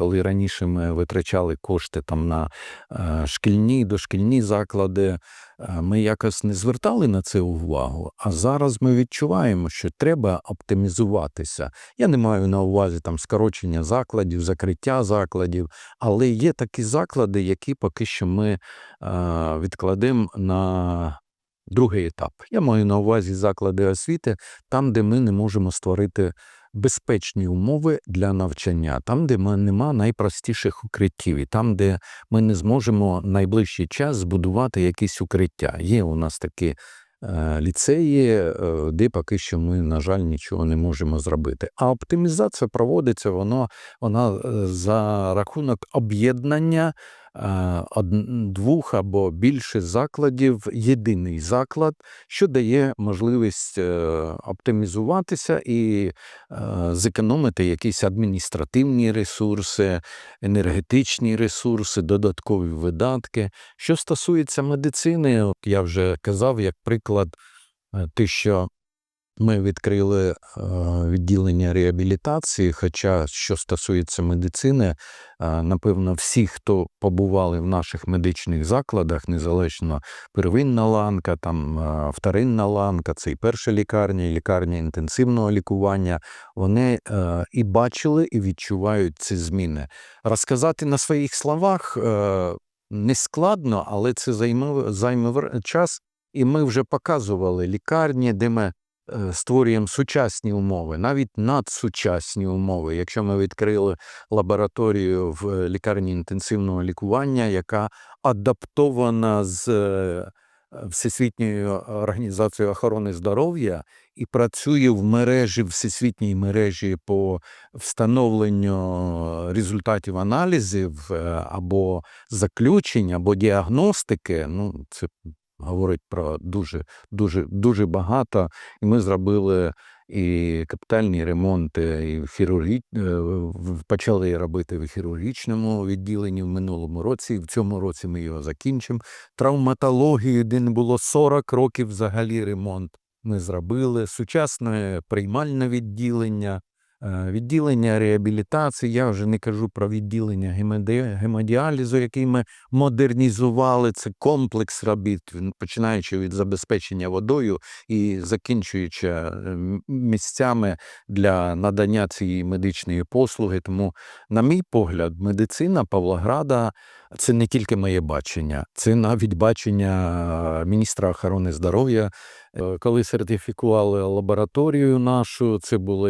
коли раніше ми витрачали кошти там на е, шкільні, дошкільні заклади, е, ми якось не звертали на це увагу. А зараз ми відчуваємо, що треба оптимізуватися. Я не маю на увазі там скорочення закладів, закриття закладів, але є такі заклади, які поки що ми е, відкладемо на другий етап. Я маю на увазі заклади освіти, там, де ми не можемо створити безпечні умови для навчання, там, де ми нема найпростіших укриттів, і там, де ми не зможемо найближчий час збудувати якісь укриття. Є у нас такі е, ліцеї, е, де поки що ми, на жаль, нічого не можемо зробити. А оптимізація проводиться воно, вона е, за рахунок об'єднання двох або більше закладів єдиний заклад, що дає можливість е, оптимізуватися і е, зекономити якісь адміністративні ресурси, енергетичні ресурси, додаткові видатки. Що стосується медицини, я вже казав, як приклад, е, те, що ми відкрили е, відділення реабілітації. Хоча, що стосується медицини, е, напевно, всі, хто побували в наших медичних закладах, незалежно первинна ланка, там е, вторинна ланка, це і перша лікарня, і лікарня інтенсивного лікування, вони і бачили, і відчувають ці зміни. Розказати на своїх словах не складно, але це займе, час. І ми вже показували лікарні, де ми створюємо сучасні умови, навіть надсучасні умови. Якщо ми відкрили лабораторію в е, лікарні інтенсивного лікування, яка адаптована з е, Всесвітньою організацією охорони здоров'я і працює в мережі, всесвітній мережі по встановленню результатів аналізів е, або заключень, або діагностики, ну це говорить про дуже, дуже, дуже багато. І ми зробили і капітальні ремонти, і хірургі... е, почали робити в хірургічному відділенні в минулому році. І в цьому році ми його закінчимо. Травматологію, де не було 40 років взагалі ремонт. Ми зробили сучасне приймальне відділення, відділення реабілітації. Я вже не кажу про відділення гемодіалізу, який ми модернізували. Це комплекс робіт, починаючи від забезпечення водою і закінчуючи е, місцями для надання цієї медичної послуги. Тому, на мій погляд, медицина Павлограда це не тільки моє бачення, це навіть бачення міністра охорони здоров'я. Е, Коли сертифікували лабораторію нашу, це були